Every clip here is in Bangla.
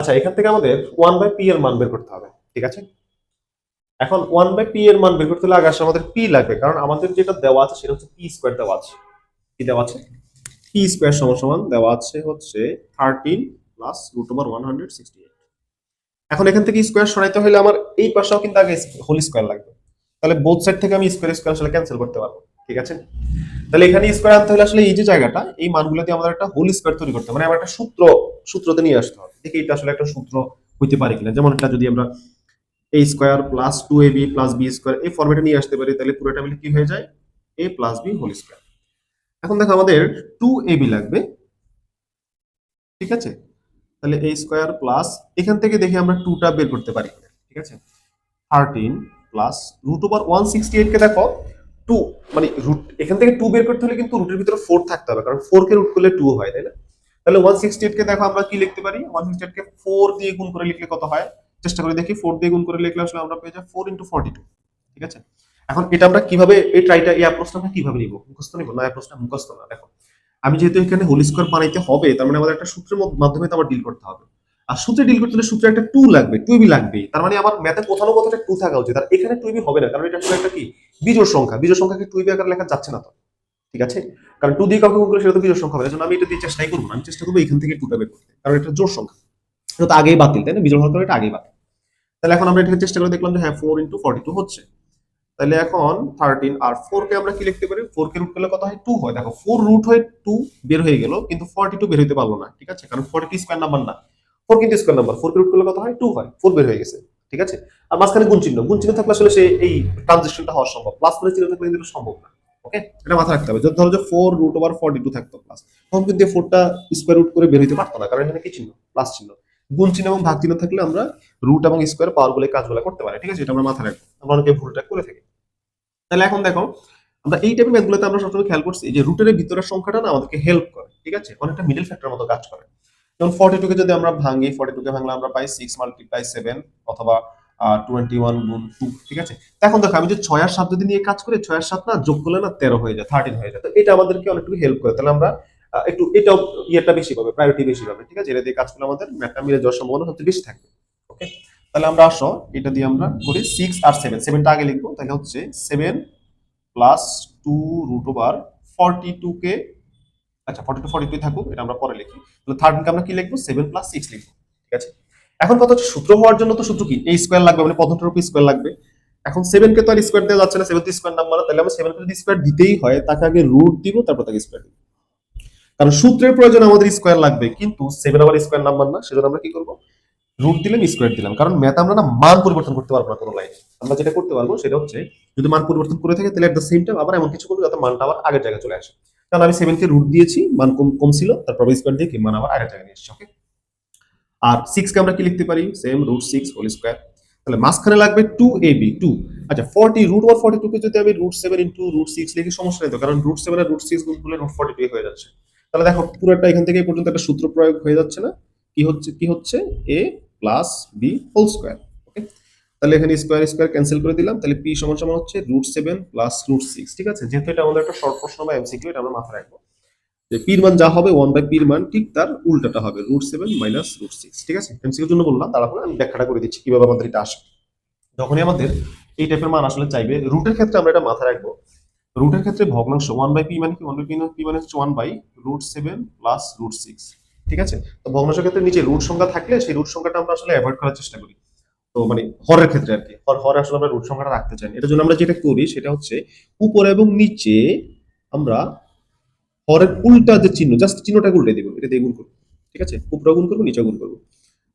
আচ্ছা এখান থেকে আমাদের ওয়ান বাই পি এর মান বের করতে হবে, ঠিক আছে? এখন ওয়ান বাই পি এর মান বের করতে হলে আগে আসলে আমাদের পি লাগবে, কারণ আমাদের যেটা দেওয়া আছে সেটা হচ্ছে পি স্কোয়ার দেওয়া আছে। কি দেওয়া আছে? পি স্কোয়ার সমান সমান দেওয়া আছে হচ্ছে thirteen plus root over one hundred sixty eight এখন এখান থেকে স্কোয়ার সরাইতে হলে আমার এই পাশেও কিন্তু আগে হোল স্কোয়ার লাগবে। তাহলে বোথ সাইড থেকে আমি স্কোয়ার স্কোয়ার আসলে ক্যান্সেল করতে পারব। ঠিক আছে? তাহলে এখানে স্কোয়ার আনতে হলে আসলে এই যে জায়গাটা, এই মানগুলো দিয়ে আমাদের একটা হোল স্কোয়ার তৈরি করতে মানে আমার একটা সূত্র, সূত্রতে নিয়ে আসতে হবে। দেখি এটা আসলে একটা সূত্র হইতে পারে কিনা। যেমন এটা যদি আমরা A square plus two A B plus B square এই ফর্মেটে নিয়ে আসতে পারি, তাহলে পুরোটা মিলে কি হয়ে যায়? A plus B whole square এখন দেখো আমাদের টু এ বি লাগবে। ঠিক আছে? তাহলে এ স্কোয়ার প্লাস এখান থেকে দেখি আমরা টুটা বের করতে পারি ঠিক আছে? Thirteen plus root over one sixty eight কে দেখো টু মানে রুট এখান থেকে টু বের করতে হলে কিন্তু রুটের ভিতরে ফোর থাকতে হবে, কারণ ফোর কে রুট করলে টু হয়, তাই না? তাহলে ওয়ান সিক্সটি এইট কে দেখো আমরা কি লিখতে পারি? ওয়ান সিক্সটি এইট কে ফোর দিয়ে গুণ করে লিখলে কত হয়? চেষ্টা করে দেখি ফোর দিয়ে গুণ করে লিখলে আসলে আমরা পেয়ে যাই ফোর ইন্টু ফর্টি টু ঠিক আছে? এখন এটা আমরা কীভাবে, এই ট্রাইটা এই আমরা কীভাবে নিব? মুখস্থ নিব? না অ্যাপ্রোচটা মুখস্থ না, দেখো। আমি যেহেতু এখানে হোল স্কোয়ার বানাইতে হবে, তার মানে আমাদের একটা সূত্রের মাধ্যমে তো আমার ডিল করতে হবে। আর সূত্রে ডিল করতে হলে সূত্রে একটা টু লাগবে টু বি লাগবে তার মানে আমার ম্যাথে কোথাও কোথাও টু থাকা উচিত, আর এখানে টু বি হবে না, কারণ এটা আসলে একটা কি? বিজোড় সংখ্যা, বিজোড় সংখ্যাকে টু বি আকার লেখা যাচ্ছে না তো। ঠিক আছে? কারণ টু দিয়ে কাউকে গুণ করলে সেটা তো বিজোড় সংখ্যা হবে, এজন্য আমি এটা দিয়ে চেষ্টাই করব আমি চেষ্টা করব এখান থেকে টুটা বের করতে, কারণ এটা জোড় সংখ্যা। এটা তো আগেই বাতিল, তাই না? বিজোড় হওয়ার এটা আগেই বাতিল। তাহলে এখন আমরা এটাকে চেষ্টা করে দেখলাম যে হ্যাঁ ফোর ইন্টু ফর্টি টু হচ্ছে। তাহলে এখন থার্টিন আর ফোর কে আমরা কি লিখতে পারি? ফোর কে রুট করলে কত হয়? টু হয়। দেখো ফোর রুট হয়ে টু বের হয়ে গেল, কিন্তু ফর্টি টু বের হইতে পারল না, ঠিক আছে? কারণ ফর্টি স্কোয়ার নাম্বার না। ফোর কিন্তু স্কোয়ার নাম্বার ফোর কে রুট করলে কত হয়? টু হয়। ফোর বের হয়ে গেছে। ঠিক আছে? আর মাঝখানে গুণ চিহ্ন। গুণ চিহ্ন থাকলে আসলে সে এই ট্রানজেকশনটা হওয়া সম্ভব। প্লাস করে চিহ্ন থাকলে কিন্তু সম্ভব না। ওকে এটা মাথায় রাখতে হবে। যদি ধরো যে four root over forty two থাকতো প্লাস তখন কিন্তু ফোরটা স্কোয়ার রুট করে বের হইতে পারতো না। কারণ এখানে কি চিহ্ন? প্লাস চিহ্ন। গুণ চিহ্ন এবং ভাগ চিহ্ন থাকলে আমরা রুট এবং স্কোয়ার পাওয়ারগুলো কাজগুলো করতে পারি। ঠিক আছে? এটা আমরা মাথায় রাখব। আমরা অনেকে ভুলটা করে থাকি। তাহলে এখন দেখো, আমরা এই টাইপের ম্যাথগুলোতে আমরা সবসময় খেয়াল করছি যে রুটের ভিতরের সংখ্যাটা না আমাদেরকে হেল্প করে। ঠিক আছে? অনেকটা মিডল ফ্যাক্টর মতো কাজ করে। যেমন ফর্টি টুকে যদি আমরা ভাঙি ফর্টি টুকে ভাঙলে আমরা পাই সিক্স মাল্টিপ্লাই সেভেন অথবা টোয়েন্টি ওয়ান টু ঠিক আছে? এখন দেখো, আমি যে ছয় আর সাত যদি নিয়ে কাজ করি, ছয় আর সাত না যোগ করলে না তেরো হয়ে যায় থার্টিন হয়ে যায়। তো এটা আমাদেরকে অনেকটুকু হেল্প করে। তাহলে আমরা একটু এটা ইয়েটা বেশি পাবে প্রায়োরিটি বেশি পাবে, ঠিক আছে? এটা দিয়ে কাজ করলে আমাদের ম্যাথটা মিলে যাওয়ার সম্ভাবনা সবচেয়ে বেশি থাকবে ওকে তাহলে আমরা আসো, এটা দিয়ে আমরা করি সিক্স আর সেভেন সেভেনটা আগে লিখব, তাহলে হচ্ছে seven plus two root over forty two কে আচ্ছা ফর্টি টু ফর্টি টু থাকুক, এটা আমরা পরে লিখি। তাহলে থার্ড আমরা কি লিখব? সেভেন প্লাস সিক্স লিখব, ঠিক আছে? এখন কথা হচ্ছে সূত্র হওয়ার জন্য তো সূত্র কি? এই স্কোয়ার লাগবে মানে পদ্ধতির উপর স্কোয়ার লাগবে। এখন সেভেন কে তো আর স্কোয়ার দেওয়া যাচ্ছে না সেভেন তো স্কোয়ার নাম্বার তাহলে আমরা সেভেন কে যদি স্কোয়ার দিতেই হয়, তাকে আগে রুট দিব, তারপর তাকে স্কোয়ার দিব। কারণ সূত্রের প্রয়োজন আমাদের স্কোয়ার লাগবে, কিন্তু সেভেন আবার স্কোয়ার নাম্বার না, সেজন্য আমরা কি করব? রুট দিলাম স্কোয়ার দিলাম। কারণ ম্যাথ আমরা না মান পরিবর্তন করতে পারব না কোনো লাইনে আমরা যেটা করতে পারব সেটা হচ্ছে, যদি মান পরিবর্তন করে থাকে, তাহলে এট দ্য সেম টাইম আবার এমন কিছু করব যাতে মানটা আবার আগের জায়গায় চলে আসে। কারণ আমি সেভেন কে রুট দিয়েছি, মান কম ছিল তারপর স্কোয়ার দিয়ে কি মান আবার আগের জায়গায় নিয়ে এসেছি ওকে আর সিক্স কে আমরা কি লিখতে পারি? Same root six whole square তাহলে মাঝখানে লাগবে টু এ বি টু আচ্ছা forty root over forty two কে যদি আমি root seven into root six লিখি, সমস্যা নেই তো, কারণ রুট সেভেন আর রুট সিক্স গুণ করলে রুট ফর্টি টু হয়ে যাচ্ছে। তাহলে দেখো, পুরোটা এখান থেকে পর্যন্ত একটা সূত্র প্রয়োগ হয়ে যাচ্ছে না। কি হচ্ছে কি হচ্ছে? A plus B whole square okay তাহলে এখানে স্কোয়ার স্কোয়ার ক্যান্সেল করে দিলাম, তাহলে পি সমান সমান হচ্ছে root seven plus root six ঠিক আছে? যেহেতু এটা আমাদের একটা শর্ট প্রশ্ন বা এমসিকিউ এটা আমরা মাথায় রাখব। যে পির মান যা হবে ওয়ান বাই পির মান, ঠিক তার উল্টাটা হবে root seven minus root six ঠিক আছে? এমসিকিউর জন্য বললাম, তারপরে আমি ব্যাখ্যাটা করে দিচ্ছি কীভাবে আমাদের এটা আসে যখনই আমাদের এই টাইপের মান আসলে চাইবে রুটের ক্ষেত্রে আমরা এটা মাথায় রাখব। রুটের ক্ষেত্রে ভগ্নাংশ ওয়ান বাই পি মানে কি? ওয়ান বাই পি মানে হচ্ছে one by root seven plus root six ঠিক আছে? তো ভগ্নাংশের ক্ষেত্রে নিচে রুট সংখ্যা থাকলে সেই রুট সংখ্যাটা আমরা আসলে অ্যাভয়েড করার চেষ্টা করি। তো মানে হরের ক্ষেত্রে আর কি। হর আসলে আমরা রুট সংখ্যাটা রাখতে চাই জন্য আমরা যেটা করি সেটা হচ্ছে উপরে এবং নিচে আমরা হরের উল্টা যে চিহ্ন জাস্ট চিহ্নটা উল্টে দিব। এটা দিয়ে গুণ করব, ঠিক আছে? উপরে গুণ করব নিচে গুণ করব।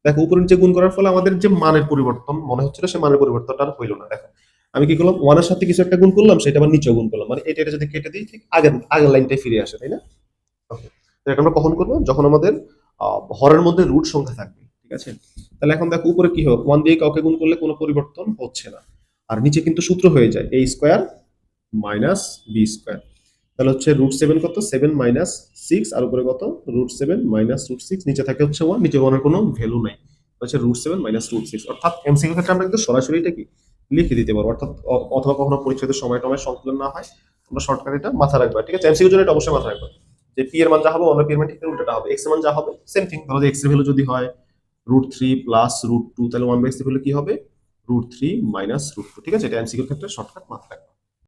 দেখো, উপরে নিচে গুণ করার ফলে আমাদের যে মানের পরিবর্তন, মনে হচ্ছিল সে মানের পরিবর্তনটা আর হইল না। দেখো, আমি কি করলাম? ওয়ানের সাথে কিছু একটা গুণ করলাম, সেটা আবার নিচে গুণ করলাম। মানে এটা এটা যদি কেটে দিই, ঠিক আগের আগের লাইনটাই ফিরে আসে, তাই না. এটা আমরা কখন করব? যখন আমাদের হরের মধ্যে রুট সংখ্যা থাকবে ঠিক আছে? তাহলে এখন দেখো উপরে কি হবে ওয়ান দিয়ে কাউকে গুণ করলে কোনো পরিবর্তন হচ্ছে না। আর নিচে কিন্তু সূত্র হয়ে যায় A square minus B square তাহলে হচ্ছে রুট সেভেন কত? সেভেন মাইনাস সিক্স আর উপরে কত? Root seven minus root six নিচে থাকে হচ্ছে ওয়ান নিচে ওয়ানের কোনো ভ্যালু নাই। হচ্ছে root seven minus root six অর্থাৎ এমসিকিউ ক্ষেত্রে আমরা কিন্তু সরাসরি এটা কি? লিখে দিতে পারব, অর্থাৎ অথবা কখনো পরিচ্ছেদের সময় টময় সংকলন না হয় আমরা শর্টকাট এটা মাথা রাখব, ঠিক আছে? এমসিকিউ জন্য এটা অবশ্যই মাথা রাখব। যে পি এর মান যা হবে, অন্য পি এর মান ঠিক উল্টাটা হবে। এক্সের মান যা হবে সেম থিং ধরো এক্সের ভ্যালু যদি হয় root three plus root two তাহলে ওয়ান বাই সি হলে কি হবে? Root three minus root two ঠিক আছে? এটা এমসিকিউর ক্ষেত্রে শর্টকাট রাখবে